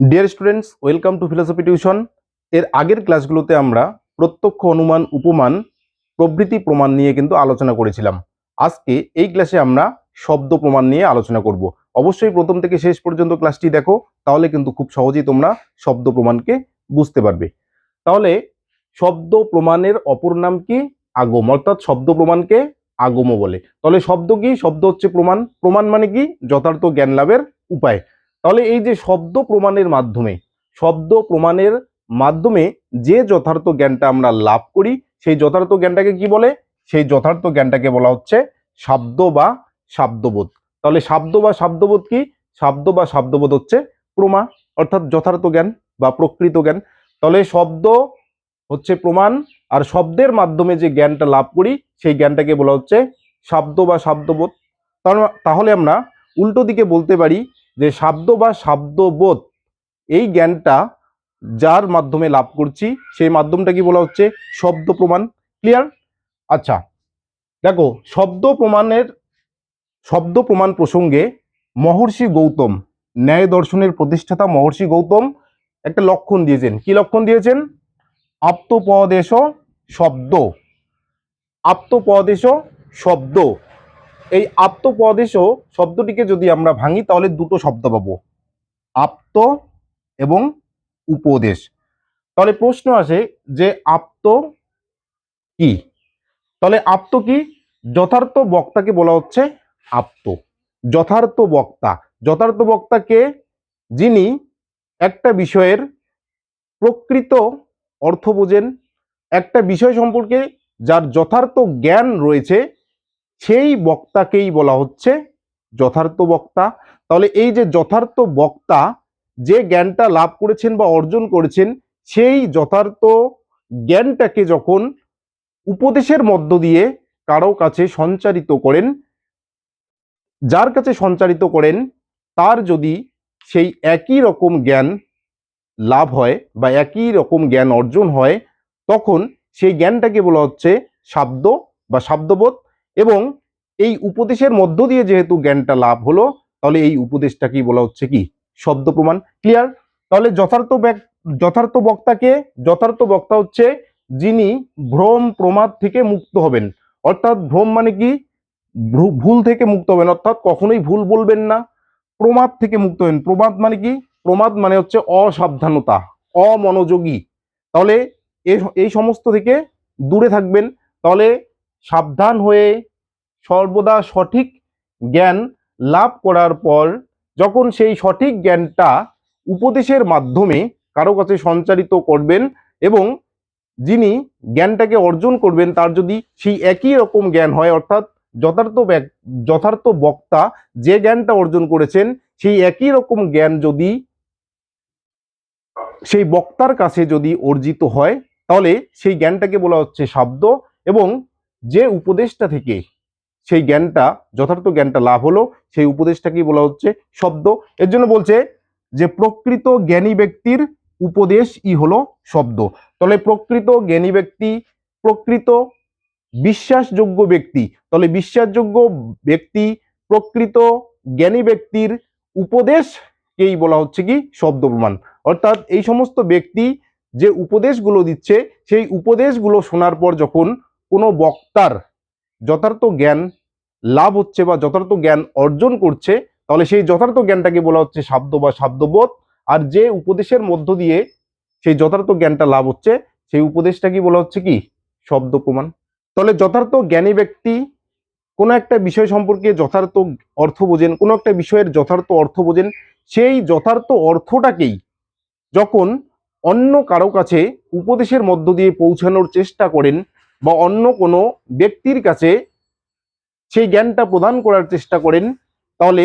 Dear students welcome to philosophy tuition এর আগের ক্লাসগুলোতে আমরা প্রত্যক্ষ অনুমান, উপমান, প্রভৃতি প্রমাণ নিয়ে কিন্তু আলোচনা করেছিলাম। আজকে এই ক্লাসে আমরা শব্দ প্রমাণ নিয়ে আলোচনা করব। অবশ্যই প্রথম থেকে শেষ পর্যন্ত ক্লাসটি দেখো, তাহলে কিন্তু খুব সহজেই তোমরা শব্দ প্রমাণকে বুঝতে পারবে। তাহলে শব্দ প্রমাণের অপর নাম কি? আগম, অর্থাৎ শব্দ প্রমাণকে আগম বলে। তাহলে শব্দ কি? শব্দ হচ্ছে প্রমাণ। প্রমাণ মানে কি? যথার্থ জ্ঞান লাভের উপায়। তাহলে এই যে শব্দ প্রমাণের মাধ্যমে, শব্দ প্রমাণের মাধ্যমে যে যথার্থ জ্ঞানটা আমরা লাভ করি, সেই যথার্থ জ্ঞানটাকে কি বলে? সেই যথার্থ জ্ঞানটাকে বলা হচ্ছে শব্দ বা শাব্দবোধ। তাহলে শাব্দ বা শাব্দবোধ কি? শব্দ বা শাব্দবোধ হচ্ছে প্রমা অর্থাৎ যথার্থ জ্ঞান বা প্রকৃত জ্ঞান। তাহলে শব্দ হচ্ছে প্রমাণ, আর শব্দের মাধ্যমে যে জ্ঞানটা লাভ করি, সেই জ্ঞানটাকে বলা হচ্ছে শব্দ বা শাব্দবোধ। তাহলে আমরা উল্টো দিকে বলতে পারি যে শাব্দ বা শাব্দবোধ, এই জ্ঞানটা যার মাধ্যমে লাভ করছি, সেই মাধ্যমটা কি বলা হচ্ছে? শব্দ প্রমাণ। ক্লিয়ার আচ্ছা দেখো, শব্দ প্রমাণের, শব্দ প্রমাণ প্রসঙ্গে মহর্ষি গৌতম, ন্যায় দর্শনের প্রতিষ্ঠাতা মহর্ষি গৌতম, একটা লক্ষণ দিয়েছেন। কি লক্ষণ দিয়েছেন? আপ্তপদেশ শব্দ। আপ্তপদেশ শব্দ। এই আপ্তপদেশ শব্দটিকে যদি আমরা ভাঙি, তাহলে দুটো শব্দ পাবো। আপ্ত এবং উপদেশ। তাহলে প্রশ্ন আসে যে আপ্ত কি? তাহলে আপ্ত কি? যথার্থ বক্তাকে বলা হচ্ছে আপ্ত। যথার্থ বক্তা। যথার্থ বক্তাকে যিনি একটা বিষয়ের প্রকৃত অর্থ বোঝেন, একটা বিষয় সম্পর্কে যার যথার্থ জ্ঞান রয়েছে সেই বক্তাকেই বলা হচ্ছে যথার্থ বক্তা। তাহলে এই যে যথার্থ বক্তা যে জ্ঞানটা লাভ করেছেন বা অর্জন করেছেন, সেই যথার্থ জ্ঞানটাকে যখন উপদেশের মধ্য দিয়ে কারও কাছে সঞ্চারিত করেন, যার কাছে সঞ্চারিত করেন, তার যদি সেই একই রকম জ্ঞান লাভ হয় বা একই রকম জ্ঞান অর্জন হয়, তখন সেই জ্ঞানটাকে বলা হচ্ছে শাব্দ বা শাব্দবোধ। এবং এই উপদেশের মধ্য দিয়ে যেহেতু জ্ঞানটা লাভ হলো, তাহলে এই উপদেশটাকেই বলা হচ্ছে কি? শব্দ প্রমাণ। ক্লিয়ার তাহলে যথার্থ যথার্থ বক্তাকে, যথার্থ বক্তা হচ্ছে যিনি ভ্রম প্রমাদ থেকে মুক্ত হবেন। অর্থাৎ ভ্রম মানে কি? ভুল থেকে মুক্ত হবেন। অর্থাৎ কখনোই ভুল বলবেন না। প্রমাদ থেকে মুক্ত হবেন। প্রমাদ মানে কি? প্রমাদ মানে হচ্ছে অসাবধানতা, অমনোযোগী। তাহলে এই সমস্ত থেকে দূরে থাকবেন। তাহলে সাবধান হয়ে সর্বদা সঠিক জ্ঞান লাভ করার পর যখন সেই সঠিক জ্ঞানটা উপদেশের মাধ্যমে কারও কাছে সঞ্চারিত করবেন এবং যিনি জ্ঞানটাকে অর্জন করবেন, তার যদি সেই একই রকম জ্ঞান হয়, অর্থাৎ যথার্থ যথার্থ বক্তা যে জ্ঞানটা অর্জন করেছেন, সেই একই রকম জ্ঞান যদি সেই বক্তার কাছে যদি অর্জিত হয়, তাহলে সেই জ্ঞানটাকে বলা হচ্ছে শব্দ এবং যে উপদেশটা থেকে সেই জ্ঞানটা, যথার্থ জ্ঞানটা লাভ হলো, সেই উপদেশটাকেই বলা হচ্ছে শব্দ। এর জন্য বলছে যে প্রকৃত জ্ঞানী ব্যক্তির উপদেশ ই হলো শব্দ। তাহলে প্রকৃত জ্ঞানী ব্যক্তি, প্রকৃত বিশ্বাসযোগ্য ব্যক্তি, তাহলে বিশ্বাসযোগ্য ব্যক্তি, প্রকৃত জ্ঞানী ব্যক্তির উপদেশকেই বলা হচ্ছে কি শব্দ প্রমাণ। অর্থাৎ এই সমস্ত ব্যক্তি যে উপদেশগুলো দিচ্ছে, সেই উপদেশগুলো শোনার পর যখন কোনো বক্তার যথার্থ জ্ঞান লাভ হচ্ছে বা যথার্থ জ্ঞান অর্জন করছে, তাহলে সেই যথার্থ জ্ঞানটাকে বলা হচ্ছে শব্দ বা শব্দবোধ। আর যে উপদেশের মধ্য দিয়ে সেই যথার্থ জ্ঞানটা লাভ হচ্ছে, সেই উপদেশটাকে বলা হচ্ছে কি? শব্দ প্রমাণ। তাহলে যথার্থ জ্ঞানী ব্যক্তি কোনো একটা বিষয় সম্পর্কে যথার্থ অর্থ বোঝেন, কোনো একটা বিষয়ের যথার্থ অর্থ বোঝেন, সেই যথার্থ অর্থটাকেই যখন অন্য কারও কাছে উপদেশের মধ্য দিয়ে পৌঁছানোর চেষ্টা করেন বা অন্য কোনো ব্যক্তির কাছে সেই জ্ঞানটা প্রদান করার চেষ্টা করেন, তাহলে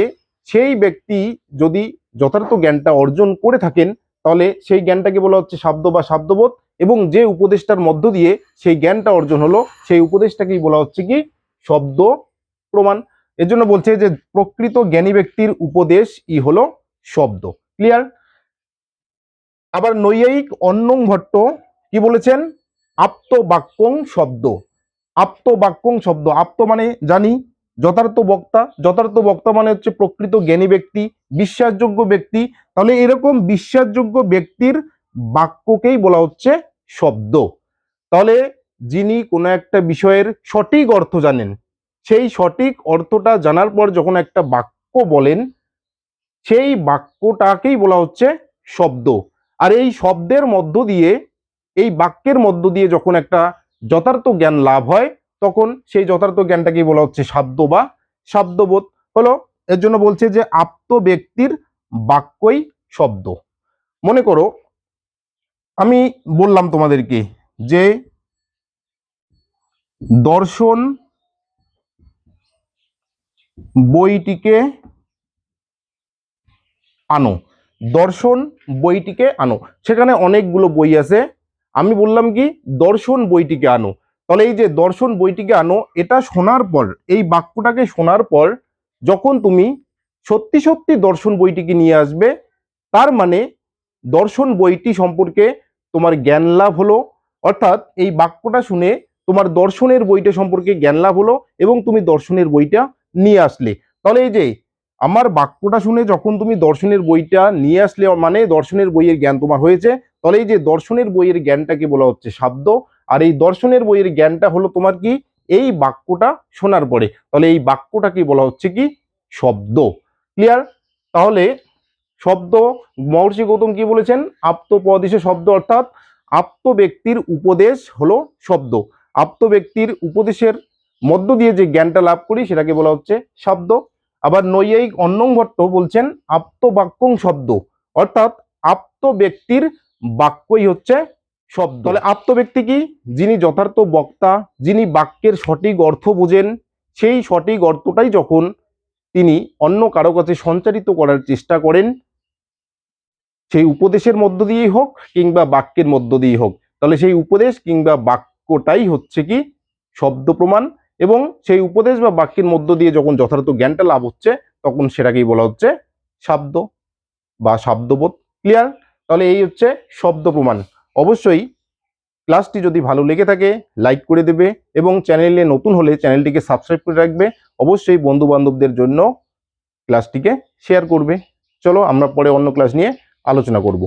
সেই ব্যক্তি যদি যথার্থ জ্ঞানটা অর্জন করে থাকেন, তাহলে সেই জ্ঞানটাকে বলা হচ্ছে শব্দ বা শব্দবোধ এবং যে উপদেশটার মধ্য দিয়ে সেই জ্ঞানটা অর্জন হলো, সেই উপদেশটাকেই বলা হচ্ছে কি শব্দ প্রমাণ। এর জন্য বলছে যে প্রকৃত জ্ঞানী ব্যক্তির উপদেশ ই হলো শব্দ। ক্লিয়ার আবার নৈয়ায়িক অন্নং ভট্ট কি বলেছেন? আপ্তবাক্যং শব্দ। আপ্তবাক্যং শব্দ। আপ্ত মানে জানি, যথার্থ বক্তা। যথার্থ বক্তা মানে হচ্ছে প্রকৃত জ্ঞানী ব্যক্তি, বিশ্বাসযোগ্য ব্যক্তি। তাহলে এরকম বিশ্বাসযোগ্য ব্যক্তির বাক্যকেই বলা হচ্ছে শব্দ। তাহলে যিনি কোনো একটা বিষয়ের সঠিক অর্থ জানেন, সেই সঠিক অর্থটা জানার পর যখন একটা বাক্য বলেন, সেই বাক্যটাকেই বলা হচ্ছে শব্দ। আর এই শব্দের মধ্য দিয়ে এই বাক্যের মধ্য দিয়ে যখন একটা যথার্থ জ্ঞান লাভ হয়, তখন সেই যথার্থ জ্ঞানটাকেই বলা হচ্ছে শাব্দ বা শাব্দবোধ হলো, এর জন্য বলছে যে আপ্ত ব্যক্তির বাক্যই শব্দ। মনে করো, আমি বললাম তোমাদেরকে যে দর্শন বইটিকে আনো। দর্শন বইটিকে আনো। সেখানে অনেকগুলো বই আছে। আমি বললাম কি, দর্শন বইটিকে আনো। তাহলে এই যে দর্শন বইটিকে আনো, এটা শোনার পর, এই বাক্যটাকে শোনার পর যখন তুমি সত্যি সত্যি দর্শন বইটিকে নিয়ে আসবে, তার মানে দর্শন বইটি সম্পর্কে তোমার জ্ঞান লাভ হলো, অর্থাৎ এই বাক্যটা শুনে তোমার দর্শনের বইটা সম্পর্কে জ্ঞান লাভ হলো এবং তুমি দর্শনের বইটা নিয়ে আসলে। তাহলে এই যে আমার বাক্যটা শুনে যখন তুমি দর্শনের বইটা নিয়ে আসলে মানে দর্শনের বইয়ের জ্ঞান তোমার হয়েছে তাহলে এই যে দর্শনের বইয়ের জ্ঞানটাকে বলা হচ্ছে শব্দ, আর এই দর্শনের বইয়ের জ্ঞানটা হলো তোমার কি? এই বাক্যটা শোনার পরে। তাহলে এই বাক্যটাকে বলা হচ্ছে কি? শব্দ। ক্লিয়ার তাহলে শব্দ, মহর্ষি গৌতম কি বলেছেন? আপ্তপদেশে শব্দ অর্থাৎ আপ্ত ব্যক্তির উপদেশ হলো শব্দ। আপ্ত ব্যক্তির উপদেশের মধ্য দিয়ে যে জ্ঞানটা লাভ করি সেটাকে বলা হচ্ছে শব্দ। আবার নৈয়ায়িক অন্নং ভট্ট বলছেন আপ্তবাক্যং শব্দ। অর্থাৎ আপ্ত ব্যক্তির বাক্যই হচ্ছে শব্দ। তাহলে আত্মব্যক্তি কি? যিনি যথার্থ বক্তা, যিনি বাক্যের সঠিক অর্থ বোঝেন, সেই সঠিক অর্থটাই যখন তিনি অন্য কারও কাছে সঞ্চারিত করার চেষ্টা করেন, সেই উপদেশের মধ্য দিয়েই হোক কিংবা বাক্যের মধ্য দিয়েই হোক, তাহলে সেই উপদেশ কিংবা বাক্যটাই হচ্ছে কি? শব্দ প্রমাণ এবং সেই উপদেশ বা বাক্যের মধ্য দিয়ে যখন যথার্থ জ্ঞানটা লাভ হচ্ছে, তখন সেটাকেই বলা হচ্ছে শব্দ বা শব্দবোধ। ক্লিয়ার? তাহলে এই হচ্ছে শব্দ প্রমাণ। অবশ্যই ক্লাসটি যদি ভালো লেগে থাকে লাইক করে দেবে এবং চ্যানেলে নতুন হলে চ্যানেলটিকে সাবস্ক্রাইব করে রাখবে। অবশ্যই বন্ধু বান্ধবদের জন্য ক্লাসটিকে শেয়ার করবে। চলো আমরা পরে অন্য ক্লাস নিয়ে আলোচনা করব।